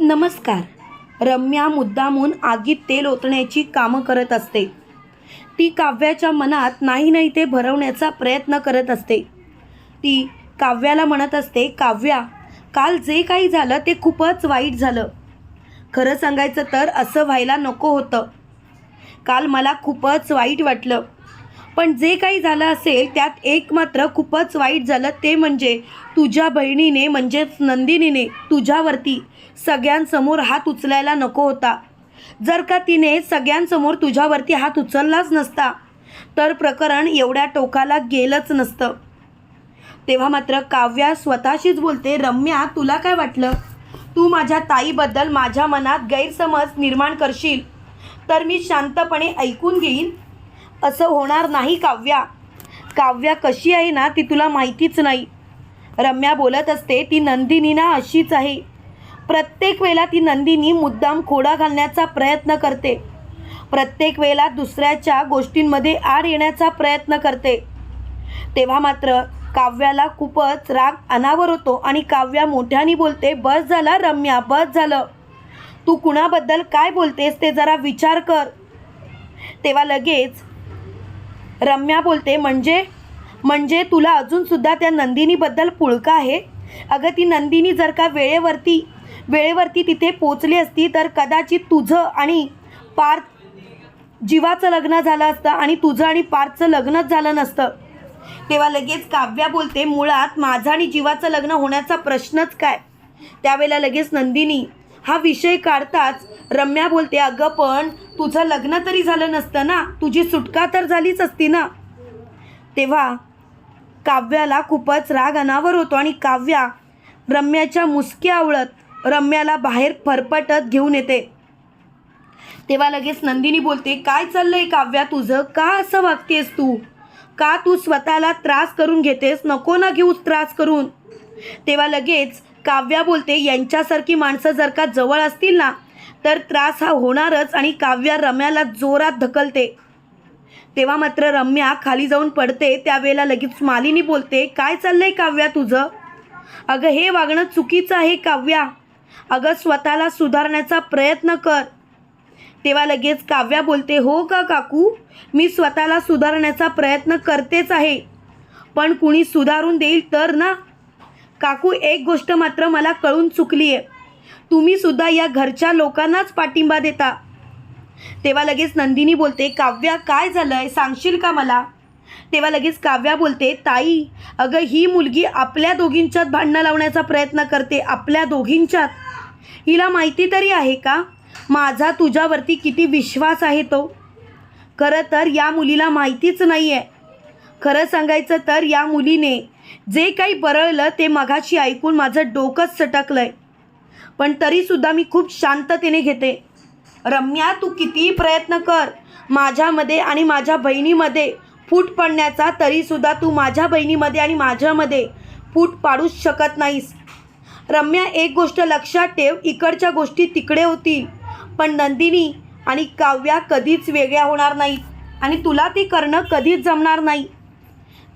नमस्कार. रम्या मुद्दामून आगीत तेल ओतण्याची कामं करत असते. ती काव्याच्या मनात नाही नाही ते भरवण्याचा प्रयत्न करत असते. ती काव्याला म्हणत असते काव्या काल जे काही झालं ते खूपच वाईट झालं. खरं सांगायचं तर असं व्हायला नको होतं. काल मला खूपच वाईट वाटलं. पण जे काही झालं असेल त्यात एक मात्र खूपच वाईट झालं. ते म्हणजे तुझ्या बहिणीने म्हणजेच नंदिनीने तुझ्यावरती सगळ्यांसमोर हात उचलायला नको होता. जर का तिने सगळ्यांसमोर तुझ्यावरती हात उचललाच नसता तर प्रकरण एवढ्या टोकाला गेलंच नसतं. तेव्हा मात्र काव्या स्वतःशीच बोलते रम्या तुला काय वाटलं? तू माझ्या ताईबद्दल माझ्या मनात गैरसमज निर्माण करशील. तर मी शांतपणे ऐकून घेईन. असं होणार नाही काव्या. काव्या कशी आहे ना ती तुला माहितीच नाही. रम्या बोलत असते ती नंदिनी ना अशीच आहे. प्रत्येक वेळेला ती नंदिनी मुद्दाम खोडा घालण्याचा प्रयत्न करते. प्रत्येक वेळेला दुसऱ्याच्या गोष्टींमध्ये आड येण्याचा प्रयत्न करते. तेव्हा मात्र काव्याला खूपच राग अनावर होतो आणि काव्या मोठ्याने बोलते बस झाला रम्या बस झालं. तू कुणाबद्दल काय बोलतेस ते जरा विचार कर. तेव्हा लगेच रम्या बोलते म्हणजे? म्हणजे तुला अजूनसुद्धा त्या नंदिनीबद्दल पुळका आहे? अगं ती नंदिनी जर का वेळेवरती वेळेवरती तिथे पोचली असती तर कदाचित तुझं आणि पार्थ जीवाचं लग्न झालं असतं आणि तुझं आणि पार्थचं लग्नच झालं नसतं. तेव्हा लगेच काव्या बोलते मुळात माझं आणि जीवाचं लग्न होण्याचा प्रश्नच काय? त्यावेळेला लगेच नंदिनी हा विषय काढताच रम्या बोलते अगं पण तुझं लग्न तरी झालं नसतं ना? तुझी सुटका तर झालीच असती ना? तेव्हा काव्याला खूपच राग अनावर होतो आणि काव्या रम्याच्या मुसक्या आवळत रम्याला बाहेर फरफटत घेऊन येते. तेव्हा लगेच नंदिनी बोलते काय चाललंय काव्या? तुझं का असं वागतेस तू? का तू स्वतःला त्रास करून घेतेस? नको ना घेऊस त्रास करून. तेव्हा लगेच काव्या बोलते यांच्यासारखी माणसं जर का जवळ असतील ना तर त्रास हा होणारच आणि काव्या रम्याला जोरात धकलते तेव्हा मात्र रम्या खाली जाऊन पडते त्यावेळेला लगेच मालिनी बोलते काय चाललंय काव्या तुझं? अगं हे वागणं चुकीचं आहे काव्या. अगं स्वतःला सुधारण्याचा प्रयत्न कर. तेव्हा लगेच काव्या बोलते हो का काकू? मी स्वतःला सुधारण्याचा प्रयत्न करतेच आहे. पण कुणी सुधारून देईल तर ना? काकू एक गोष्ट मात्र मला कळून चुकली आहे तुम्ही सुद्धा या घरच्या लोकांनाच पाठिंबा देता. तेव्हा लगेच नंदिनी बोलते काव्या काय झालंय? सांगशील का मला? तेव्हा लगेच काव्या बोलते ताई अगं ही मुलगी आपल्या दोघींच्यात भांडणं लावण्याचा प्रयत्न करते आपल्या दोघींच्यात. हिला माहिती तरी आहे का? माझा तुझ्यावरती किती विश्वास आहे तो. खरं तर या मुलीला माहितीच नाही आहे खरं सांगायचं तर या मुलीने जे काही बरळलं ते मघाशी ऐकून माझं डोकंच सटकलंय. पण तरीसुद्धा मी खूप शांततेने घेते. रम्या तू कितीही प्रयत्न कर माझ्यामध्ये आणि माझ्या बहिणीमध्ये फूट पडण्याचा तरीसुद्धा तू माझ्या बहिणीमध्ये आणि माझ्यामध्ये फूट पाडूच शकत नाहीस. रम्या एक गोष्ट लक्षात ठेव इकडच्या गोष्टी तिकडे होतील पण नंदिनी आणि काव्या कधीच वेगळ्या होणार नाहीत आणि तुला ते करणं कधीच जमणार नाही.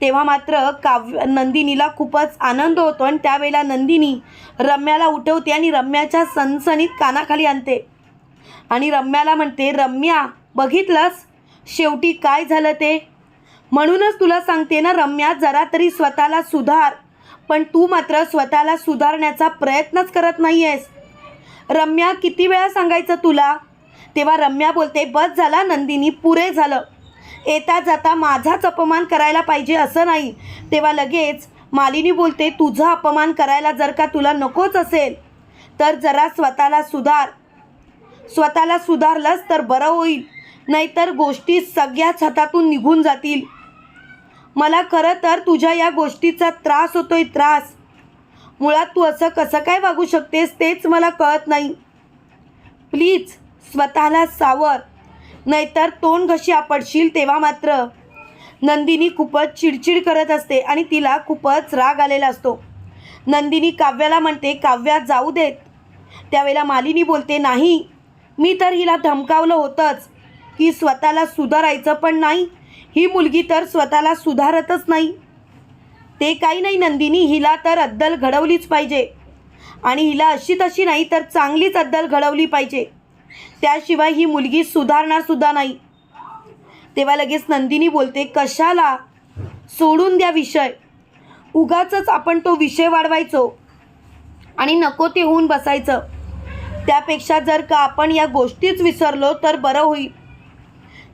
तेव्हा मात्र काव्य नंदिनीला खूपच आनंद होतो आणि त्यावेळेला नंदिनी रम्याला उठवते आणि रम्याच्या सनसनीत कानाखाली आणते. आणि रम्याला म्हणते रम्या बघितलंस? शेवटी काय झालं ते? म्हणूनच तुला सांगते ना रम्या जरा तरी स्वतःला सुधार. पण तू मात्र स्वतःला सुधारण्याचा प्रयत्नच करत नाही आहेस रम्या किती वेळा सांगायचं तुला? तेव्हा रम्या बोलते बस झाला नंदिनी पुरे झालं. येता जाता माझाच अपमान करायला पाहिजे असं नाही. तेव्हा लगेच मालिनी बोलते तुझा अपमान करायला जर का तुला नकोच असेल तर जरा स्वतःला सुधार. स्वतःला सुधारलंच तर बरं होईल नाहीतर गोष्टी सगळ्याच हातातून निघून जातील. मला खरं तर तुझ्या या गोष्टीचा त्रास होतोय त्रास. मुळात तू असं कसं काय वागू शकतेस तेच मला कळत नाही. प्लीज स्वतःला सावर. नाहीतर तोंड घशी आपडशील तेव्हा मात्र. नंदिनी खूपच चिडचिड करत असते आणि तिला खूपच राग आलेला असतो. नंदिनी काव्याला म्हणते काव्या जाऊ देत. त्यावेळेला मालिनी बोलते नाही मी तर हिला धमकावलं होतंच. की स्वतःला सुधारायचं पण नाही. ही मुलगी तर स्वतःला सुधारतच नाही. ते काही नाही नंदिनी हिला तर अद्दल घडवलीच पाहिजे. आणि हिला अशी तशी नाही तर चांगलीच अद्दल घडवली पाहिजे. त्याशिवाय ही मुलगी सुधारणार सुद्धा नाही. तेव्हा लगेच नंदिनी बोलते कशाला? सोडून द्या विषय. उगाच आपण तो विषय वाढवायचो आणि नको ते होऊन बसायचं. त्यापेक्षा जर का आपण या गोष्टीच विसरलो तर बरं होईल.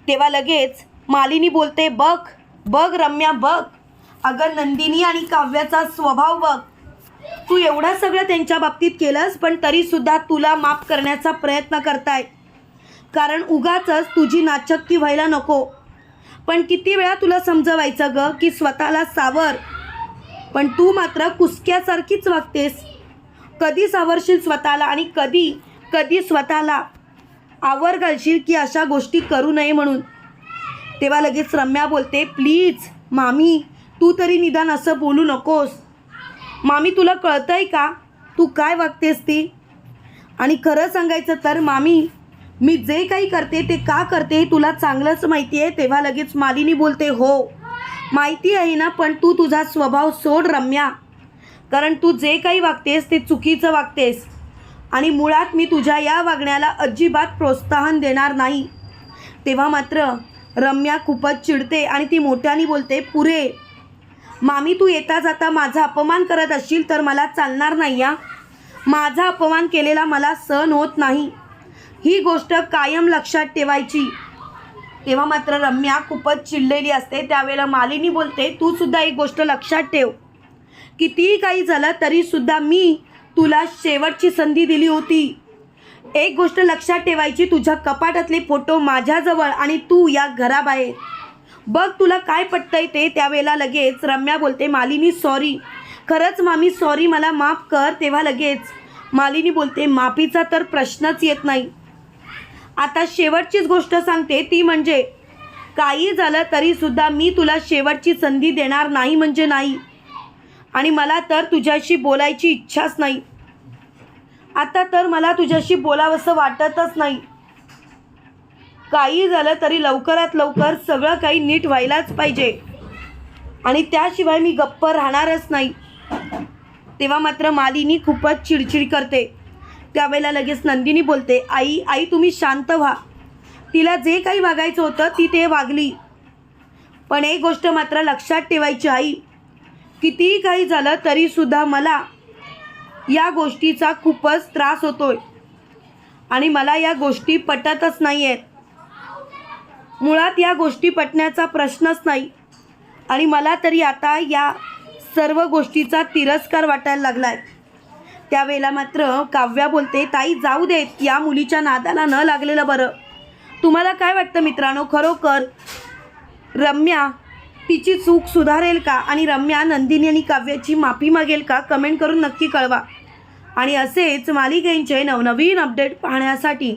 तेव्हा लगेच मालिनी बोलते बघ बघ रम्या बघ. अगं नंदिनी आणि काव्याचा स्वभाव बघ. तू एवढं सगळं त्यांच्या बाबतीत केलंस पण तरीसुद्धा तुला माफ करण्याचा प्रयत्न करताय. कारण उगाच तुझी नाचक्की व्हायला नको. पण किती वेळा तुला समजवायचं ग की स्वतःला सावर. पण तू मात्र कुसक्यासारखीच वागतेस. कधी सावरशील स्वतःला आणि कधी कधी स्वतःला. आवर घालशील की अशा गोष्टी करू नये म्हणून. तेव्हा लगेच रम्या बोलते प्लीज मामी तू तरी निदान असं बोलू नकोस. मामी तुला कळतंय का? तू काय वागतेस ती? आणि खरं सांगायचं तर मामी मी जे काही करते ते का करते हे तुला चांगलंच माहिती आहे तेव्हा लगेच मालिनी बोलते हो माहिती आहे ना पण तू तुझा स्वभाव सोड रम्या. कारण तू जे काही वागतेस ते चुकीचं वागतेस. आणि मुळात मी तुझ्या या वागण्याला अजिबात प्रोत्साहन देणार नाही. तेव्हा मात्र रम्या खूपच चिडते आणि ती मोठ्याने बोलते पुरे मामी तू येता जाता माझा अपमान करत असशील तर मला चालणार नाही या माझा अपमान केलेला मला सहन होत नाही. ही गोष्ट कायम लक्षात ठेवायची. तेव्हा मात्र रम्या खूपच चिडलेली असते. त्यावेळेला मालिनी बोलते तू सुद्धा एक गोष्ट लक्षात ठेव. कितीही काही झालं तरीसुद्धा मी तुला शेवटची संधी दिली होती. एक गोष्ट लक्षात ठेवायची तुझ्या कपाटातले फोटो माझ्याजवळ आणि तू या घराबाहेर. बघ तुला काय पटतंय ते त्यावेळेला लगेच. रम्या बोलते मालिनी सॉरी खरंच मामी सॉरी मला माफ कर. तेव्हा लगेच मालिनी बोलते माफीचा तर प्रश्नच येत नाही. आता शेवटचीच गोष्ट सांगते ती म्हणजे काही झालं तरीसुद्धा मी तुला शेवटची संधी देणार नाही म्हणजे नाही. आणि मला तर तुझ्याशी बोलायची इच्छाच नाही. आता तर मला तुझ्याशी बोलावंसं वाटतच नाही. काही झालं तरी लवकरात लवकर सगळं काही नीट व्हायलाच पाहिजे. आणि त्याशिवाय मी गप्प राहणारच नाही. तेव्हा मात्र मालिनी खूपच चिडचिड करते. त्यावेळेला लगेच नंदिनी बोलते आई आई तुम्ही शांत व्हा. तिला जे काही वागायचं होतं ती ते वागली. पण एक गोष्ट मात्र लक्षात ठेवायची आई कितीही काही झालं तरीसुद्धा मला या गोष्टीचा खूपच त्रास होतोय. आणि मला या गोष्टी पटतच नाही आहेत मुळात या गोष्टी पटण्याचा प्रश्नच नाही. आणि मला तरी आता या सर्व गोष्टीचा तिरस्कार वाटायला लागला आहे त्यावेळेला मात्र काव्या बोलते ताई जाऊ देत या मुलीच्या नादाला न लागलेलं बरं. तुम्हाला काय वाटतं मित्रांनो? खरोखर रम्या तिची चूक सुधारेल का? आणि रम्या नंदिनी आणि काव्याची माफी मागेल का? कमेंट करून नक्की कळवा. आणि असेच मालिकेंचे नवनवीन अपडेट पाहण्यासाठी